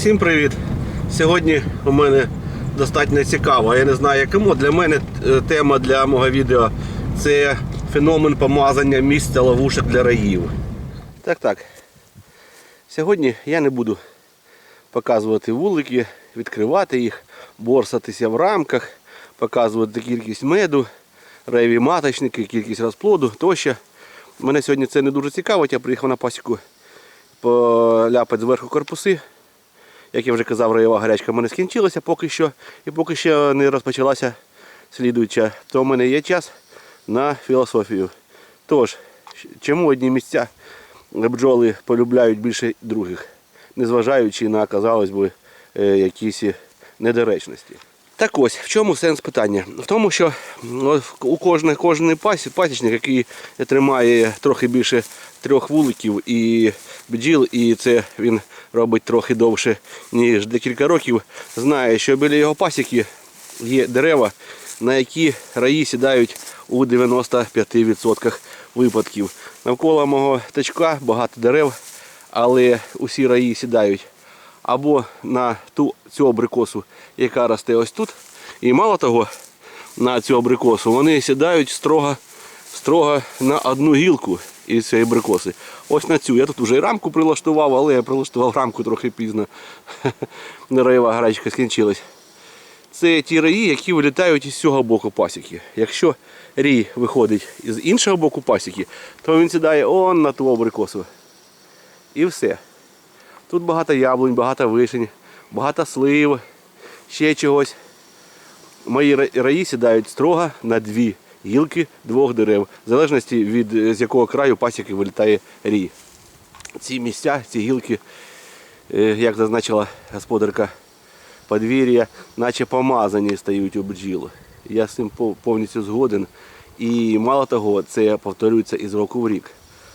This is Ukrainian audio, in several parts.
Всім привіт! Сьогодні у мене достатньо цікаво. Я не знаю якому. Для мене е, тема для мого відео це феномен помазання місця ловушок для раїв. Так, так. Сьогодні я не буду показувати вулики, відкривати їх, борсатися в рамках, показувати кількість меду, раєві маточники, кількість розплоду тощо. Мене сьогодні це не дуже цікавить, я приїхав на пасіку поляпати зверху корпуси. Як я вже казав, раєва гарячка в мене скінчилася поки що. І поки що не розпочалася слідуюча. То в мене є час на філософію. Тож, чому одні місця бджоли полюбляють більше других, незважаючи на, казалось би, е, якісь недоречності. Так ось, в чому сенс питання? В тому, що у кожний, кожний пасічник, який тримає трохи більше трьох вуликів і бджіл, і це він робить трохи довше, ніж декілька років, знає, що біля його пасіки є дерева, на які раї сідають у 95% випадків. Навколо мого тачка багато дерев, але усі раї сідають або на ту цю абрикосу, яка росте ось тут. І мало того, на цю абрикосу вони сідають строго, строго на одну гілку із цієї абрикоси. Ось на цю. Я тут вже і рамку прилаштував, але я прилаштував рамку трохи пізно. Раєва гарячка скінчилась. Це ті раї, які вилітають із цього боку пасіки. Якщо рій виходить із іншого боку пасіки, то він сідає он на ту абрикосу. І все. Тут багато яблунь, багато вишень, багато слив, ще чогось. Мої раї сідають строго на дві гілки двох дерев, в залежності від е, з якого краю пасіки вилітає рій. Ці місця, ці гілки, е, як зазначила господарка подвір'я, наче помазані стають у бджіл. Я з цим повністю згоден. І мало того, це повторюється із року в рік.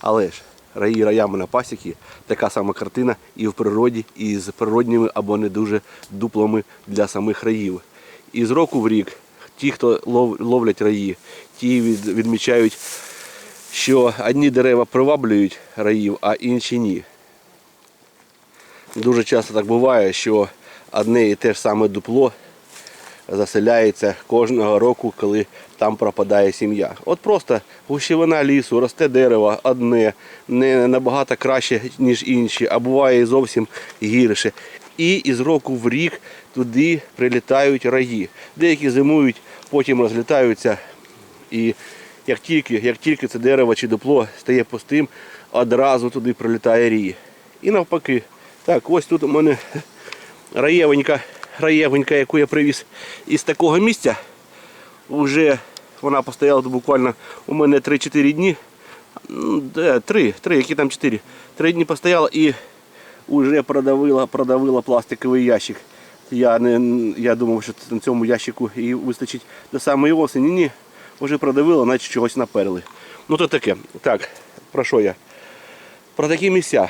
Але ж раї раями на пасіки така сама картина і в природі, і з природніми або не дуже дуплами для самих раїв. І з року в рік ті, хто ловлять раї, ті відмічають, що одні дерева приваблюють раїв, а інші ні. Дуже часто так буває, що одне і те ж саме дупло заселяється кожного року, коли там пропадає сім'я. От просто гущевина лісу, росте дерево одне, не набагато краще, ніж інші, а буває і зовсім гірше. І із року в рік туди прилітають раї. Деякі зимують, потім розлітаються. І як тільки, як тільки це дерево чи дупло стає пустим, одразу туди прилітає рій. І навпаки. Так, ось тут у мене раєвенька, раєвенька, яку я привіз із такого місця. Уже вона постояла тут буквально у мене 3-4 дні. Ну, де, Три, три, які там 4. Три дні постояла і вже продавила, продавила пластиковий ящик. Я, не, я думав, що на цьому ящику і вистачить до самої осені. Ні, вже продавила, наче чогось наперли. Ну то таке. Так, про що я? Про такі місця.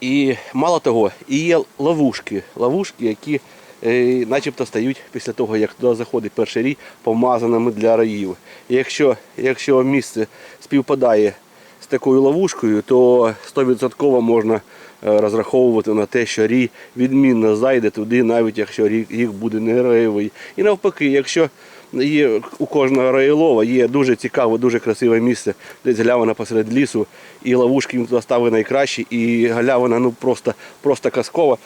І мало того, і є ловушки, ловушки, які е, начебто стають після того, як туди заходить перший рій, помазаними для раїв. Якщо, якщо місце співпадає з такою ловушкою, то 100% можна розраховувати на те, що рій відмінно зайде туди, навіть якщо їх буде не раєвий. І навпаки, якщо є у кожного раєлова є дуже цікаве, дуже красиве місце, десь галявина посеред лісу, і ловушки він туди ставить найкращі, і галявина ну просто, просто казкова.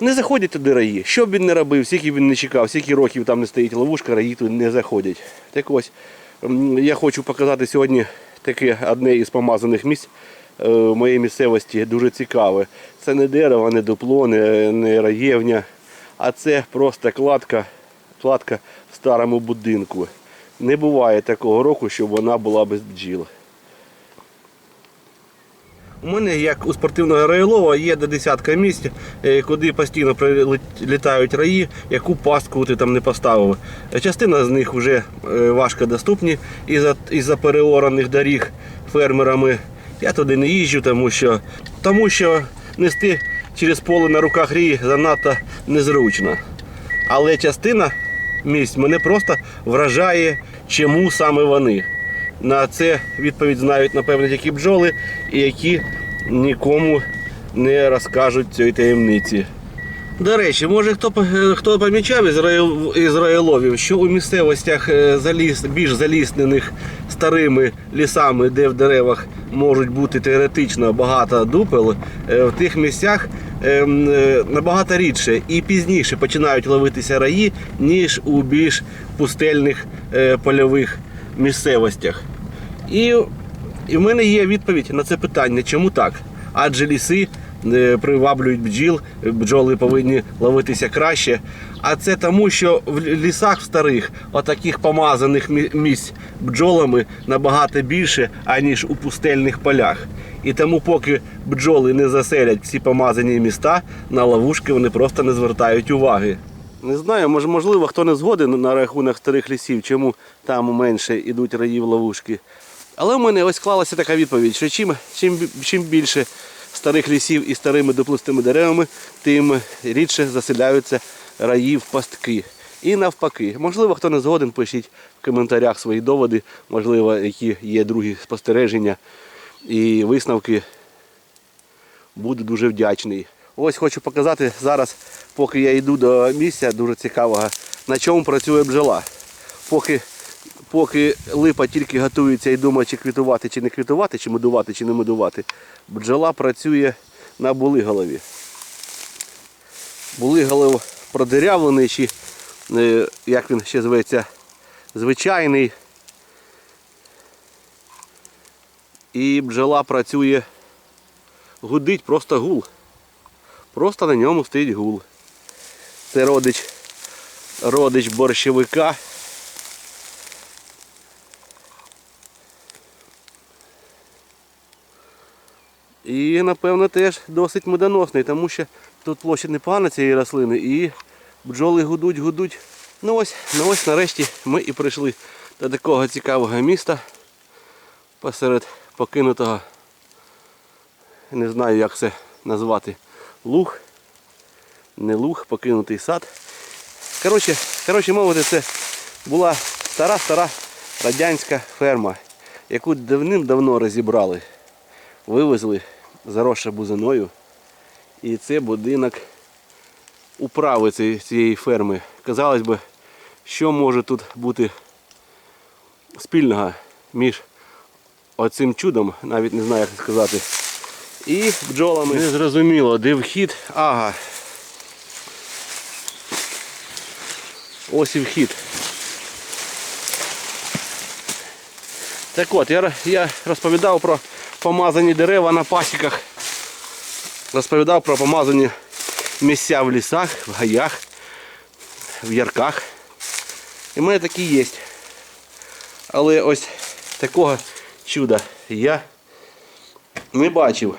Не заходять туди раї. Що б він не робив, скільки він не чекав, скільки років там не стоїть ловушка, раї туди не заходять. Так ось, я хочу показати сьогодні таке одне із помазаних місць е, в моїй місцевості, дуже цікаве. Це не дерево, не дупло, не, не раєвня, а це просто кладка, кладка в старому будинку. Не буває такого року, щоб вона була без бджіл. У мене, як у спортивного раєлова, є до десятка місць, е, куди постійно прилітають раї, яку пастку ти там не поставив. Частина з них вже е, важко доступні із-за із переораних доріг фермерами. Я туди не їжджу, тому що, тому що нести через поле на руках рії занадто незручно. Але частина місць мене просто вражає, чому саме вони. На це відповідь знають, напевно, тільки бджоли, які нікому не розкажуть цієї таємниці. До речі, може хто е, хто помічав із райл- із райловів, що у місцевостях е, заліз, більш заліснених старими лісами, де в деревах можуть бути теоретично багато дупел, е, в тих місцях е, м, е, набагато рідше і пізніше починають ловитися раї, ніж у більш пустельних польових місцевостях. І, і в мене є відповідь на це питання, чому так? Адже ліси приваблюють бджіл, бджоли повинні ловитися краще. А це тому, що в лісах старих отаких помазаних місць бджолами набагато більше, аніж у пустельних полях. І тому, поки бджоли не заселять ці помазані міста, на ловушки вони просто не звертають уваги. Не знаю, може, можливо, хто не згоден на рахунок старих лісів, чому там менше йдуть раї в ловушки. Але в мене ось склалася така відповідь, що чим, чим, чим більше старих лісів і старими доплистими деревами, тим рідше заселяються раї в пастки. І навпаки. Можливо, хто не згоден, пишіть в коментарях свої доводи, можливо, які є другі спостереження і висновки. Буду дуже вдячний. Ось хочу показати зараз, поки я йду до місця дуже цікавого, на чому працює бджола. Поки, поки липа тільки готується і думає, чи квітувати, чи не квітувати, чи медувати, чи не медувати, бджола працює на булиголові. Булиголов продирявлений, чи е, як він ще зветься, звичайний. І бджола працює гудить просто гул. Просто на ньому стоїть гул. Це родич, родич борщовика. І, напевно, теж досить медоносний, тому що тут площа непогана цієї рослини і бджоли гудуть, гудуть. Ну ось, ну ось нарешті ми і прийшли до такого цікавого міста посеред покинутого не знаю як це назвати, луг, не луг, покинутий сад. Коротше, коротше мовити, це була стара-стара радянська ферма, яку давним-давно розібрали, вивезли, заросша бузиною. І це будинок управи цієї, ферми. Казалось би, що може тут бути спільного між оцим чудом, навіть не знаю як сказати, і бджолами. Не зрозуміло, де вхід. Ага. Ось і вхід. Так от, я, я розповідав про помазані дерева на пасіках. Розповідав про помазані місця в лісах, в гаях, в ярках. І в мене такі є. Але ось такого чуда я не бачив.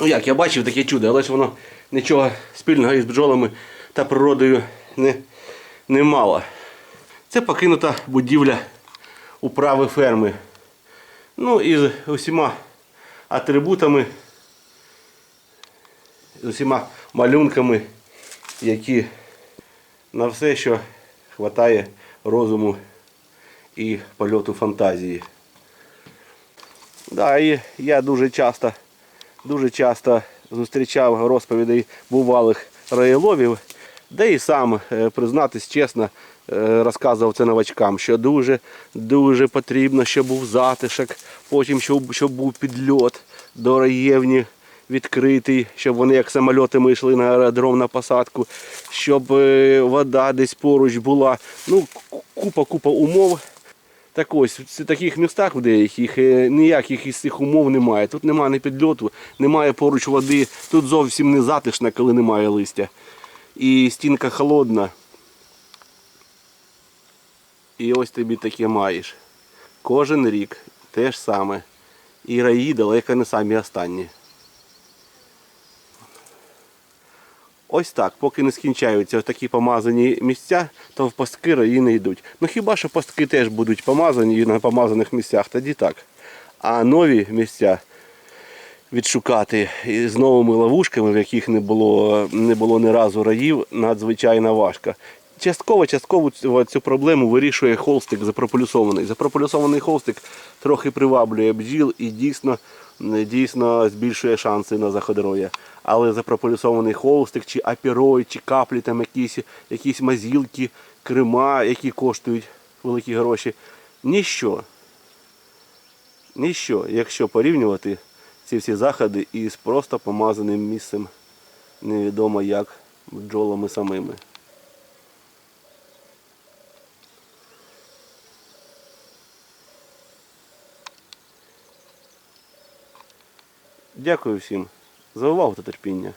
Ну як, я бачив таке чудо, але ж воно нічого спільного із бджолами та природою не, не мало. Це покинута будівля управи ферми. Ну і з усіма атрибутами, з усіма малюнками, які на все, що хватає розуму і польоту фантазії. Да, і я дуже часто, дуже часто зустрічав розповідей бувалих раєловів, де і сам, е, признатись чесно, е, розказував це новачкам, що дуже, дуже потрібно, щоб був затишок, потім щоб, щоб був підльот до раєвні відкритий, щоб вони як самольотами йшли на аеродром на посадку, щоб е, вода десь поруч була. Ну, купа-купа умов. Так ось, в таких містах в деяких ніяких із цих умов немає. Тут немає ні підльоту, немає поруч води, тут зовсім не затишно, коли немає листя. І стінка холодна. І ось тобі таке маєш. Кожен рік те ж саме. І раї далеко не самі останні. Ось так, поки не скінчаються такі помазані місця, то в пастки раї не йдуть. Ну хіба що пастки теж будуть помазані і на помазаних місцях, тоді так. А нові місця відшукати і з новими ловушками, в яких не було, не було ні разу раїв, надзвичайно важко. Частково, частково цю, проблему вирішує холстик запрополюсований. Запрополюсований холстик трохи приваблює бджіл і дійсно дійсно збільшує шанси на заходородя. Але запрополісований холстик, чи апірой, чи каплі, там якісь, якісь мазілки, крема, які коштують великі гроші. Ніщо. Ніщо, якщо порівнювати ці всі заходи із просто помазаним місцем, невідомо як бджолами самими. Дякую всім за увагу та терпіння.